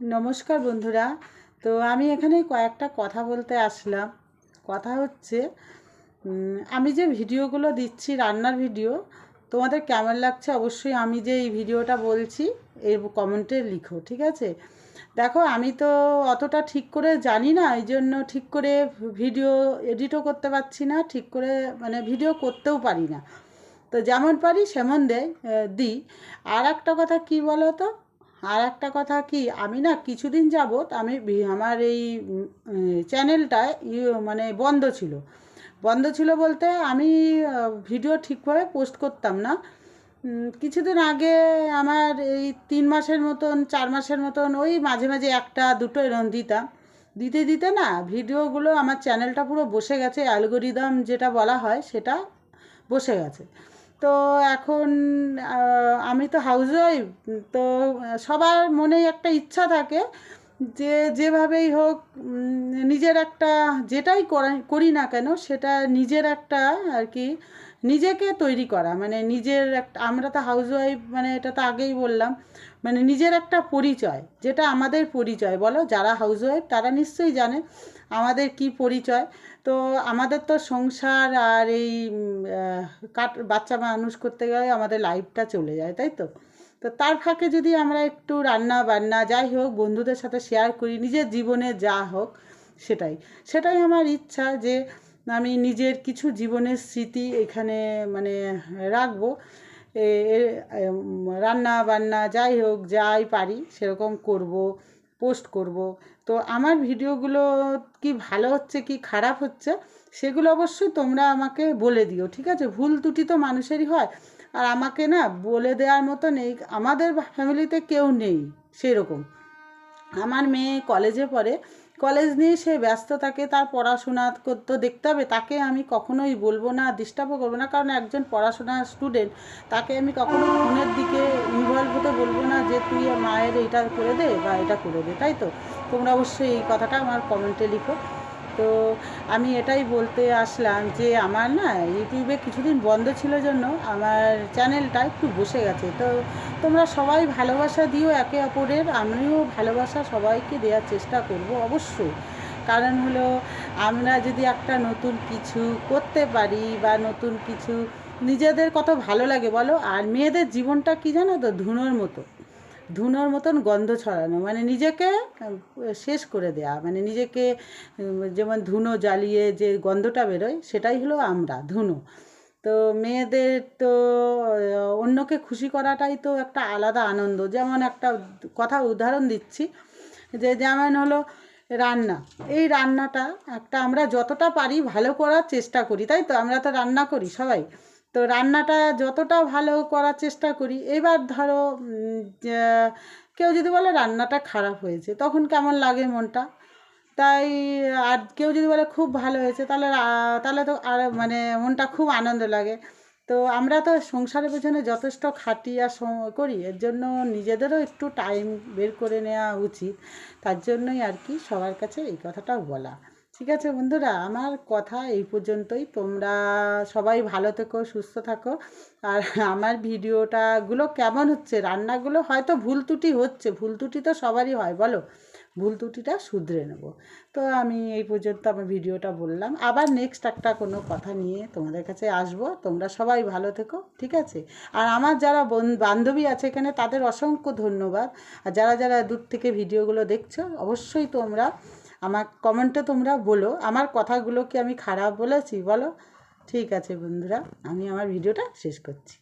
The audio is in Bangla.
নমস্কার বন্ধুরা। তো আমি এখানে কয়েকটা কথা বলতে আসলাম। কথা হচ্ছে আমি যে ভিডিওগুলো দিচ্ছি, রান্নার ভিডিও, তোমাদের কেমন লাগছে অবশ্যই আমি যে এই ভিডিওটা বলছি, এর কমেন্টে লিখো, ঠিক আছে? দেখো, আমি তো অতটা ঠিক করে জানি না, এই জন্য ঠিক করে ভিডিও এডিটও করতে পারছি না, ঠিক করে মানে ভিডিও করতেও পারি না। তো যেমন পারি, সেমন দেয় দিই। আর একটা কথা কী বলো তো আর একটা কথা কি আমি না কিছুদিন যাবৎ আমি আমার এই উম, উম, চ্যানেলটা ইউ- মানে বন্ধ ছিল। বন্ধ ছিল বলতে আমি ভিডিও ঠিকভাবে পোস্ট করতাম না। কিছুদিন আগে আমার এই তিন মাসের মতন চার মাসের মতন ওই মাঝে মাঝে একটা দুটো এরম দিতাম। দিতে দিতে না ভিডিওগুলো আমার চ্যানেলটা পুরো বসে গেছে অ্যালগোরিদম যেটা বলা হয় সেটা বসে গেছে। তো এখন আমি তো হাউস ওয়াইফ তো সবার মনেই একটা ইচ্ছা থাকে যে যেভাবেই হোক নিজের একটা যেটাই করা- করি না কেন, সেটা নিজের একটা আর কি নিজেকে তৈরি করা মানে নিজের একটা, আমরা তো হাউসওয়াইফ মানে এটা তো আগেই বললাম মানে নিজের একটা পরিচয়, যেটা আমাদের পরিচয়, বলো? যারা হাউসওয়াইফ তারা নিশ্চয়ই জানে আমাদের কি পরিচয়। তো আমাদের তো সংসার আর এই কাট, বাচ্চা মানুষ করতে গেলে আমাদের লাইফটা চলে যায়, তাই তো? তো তার ফাঁকে যদি আমরা একটু রান্না বান্না যাই হোক, বন্ধুদের সাথে শেয়ার করি, নিজের জীবনে যা হোক, সেটাই। সেটাই আমার ইচ্ছা যে আমি নিজের কিছু জীবনের স্মৃতি এখানে মানে রাখব। রান্না বান্না যাই হোক, যাই পারি, সেরকম করব, পোস্ট করব। তো আমার ভিডিওগুলো কি ভালো হচ্ছে, কি খারাপ হচ্ছে, সেগুলো অবশ্যই তোমরা আমাকে বলে দিও, ঠিক আছে? ভুল ত্রুটি তো মানুষেরই হয়। আর আমাকে না বলে দেওয়ার মতো নেই আমাদের ফ্যামিলিতে কেউ নেই, সেরকম। আমার মেয়ে কলেজে পড়ে কলেজ নিয়ে সে ব্যস্ত থাকে, তার পড়াশোনা করতে দেখতে হবে। তাকে আমি কখনোই বলব না ডিস্টার্বও করব না। কারণ একজন পড়াশোনার স্টুডেন্ট তাকে আমি কখনো ফোনের দিকে ইনভলভ হতে বলব না যে, তুই মায়ের এটা করে দে বা এটা করে দে। তাই তো? তোমরা অবশ্যই এই কথাটা আমার কমেন্টে লিখো। তো আমি এটাই বলতে আসলাম যে আমার না ইউটিউবে কিছুদিন বন্ধ ছিল জন্য আমার চ্যানেলটা একটু বসে গেছে। তো তোমরা সবাই ভালোবাসা দিও একে অপরের, আমিও ভালোবাসা সবাইকে দেওয়ার চেষ্টা করব অবশ্যই। কারণ হলো আমরা যদি একটা নতুন কিছু করতে পারি বা নতুন কিছু নিজেদের কত ভালো লাগে বলো, আর মেয়েদের জীবনটা কি জানো তো, ধুনোর মতো। ধুনোর মতন গন্ধ ছড়ানো মানে নিজেকে শেষ করে দেয়া মানে নিজেকে যেমন ধুনো জ্বালিয়ে যে গন্ধটা বেরোয়, সেটাই হলো আমরা, ধুনো। তো মেয়েদের তো অন্যকে খুশি করাটাই তো একটা আলাদা আনন্দ। যেমন একটা কথা উদাহরণ দিচ্ছি, যে যেমন হলো রান্না, এই রান্নাটা একটা আমরা যতটা পারি ভালো করার চেষ্টা করি, তাই তো? আমরা তো রান্না করি সবাই। তো রান্নাটা যতটা ভালো করার চেষ্টা করি, এবার ধরো কেউ যদি বলে রান্নাটা খারাপ হয়েছে, তখন কেমন লাগে মনটা? তাই, আর কেউ যদি বলে খুব ভালো হয়েছে, তাহলে তাহলে তো আর মানে মনটা খুব আনন্দ লাগে। তো আমরা তো সংসারের পেছনে যথেষ্ট খাটি আর করি, এর জন্য নিজেদেরও একটু টাইম বের করে নেওয়া উচিত। তার জন্যই আর কি সবার কাছে এই কথাটা বলা। ঠিক আছে বন্ধুরা, আমার কথা এই পর্যন্তই। তোমরা সবাই ভালো থেকো, সুস্থ থাকো। আর আমার ভিডিওটাগুলো কেমন হচ্ছে? রান্নাগুলো হয়তো ভুল ত্রুটি হচ্ছে, ভুল ত্রুটি তো সবারই হয়, বলো? ভুল ত্রুটিটা শুধরে নেব। তো আমি এই পর্যন্ত আমার ভিডিওটা বললাম। আবার নেক্সট একটা কোনো কথা নিয়ে তোমাদের কাছে আসব। তোমরা সবাই ভালো থেকো, ঠিক আছে? আর আমার যারা বন- বান্ধবী আছে এখানে, তাদের অসংখ্য ধন্যবাদ। আর যারা যারা দূর থেকে ভিডিওগুলো দেখছ, অবশ্যই তোমরা আমার কমেন্টে তোমরা বলো। আমার কথাগুলো কি আমি খারাপ বলেছি? বলো। ঠিক আছে বন্ধুরা, আমি আমার ভিডিওটা শেষ করছি।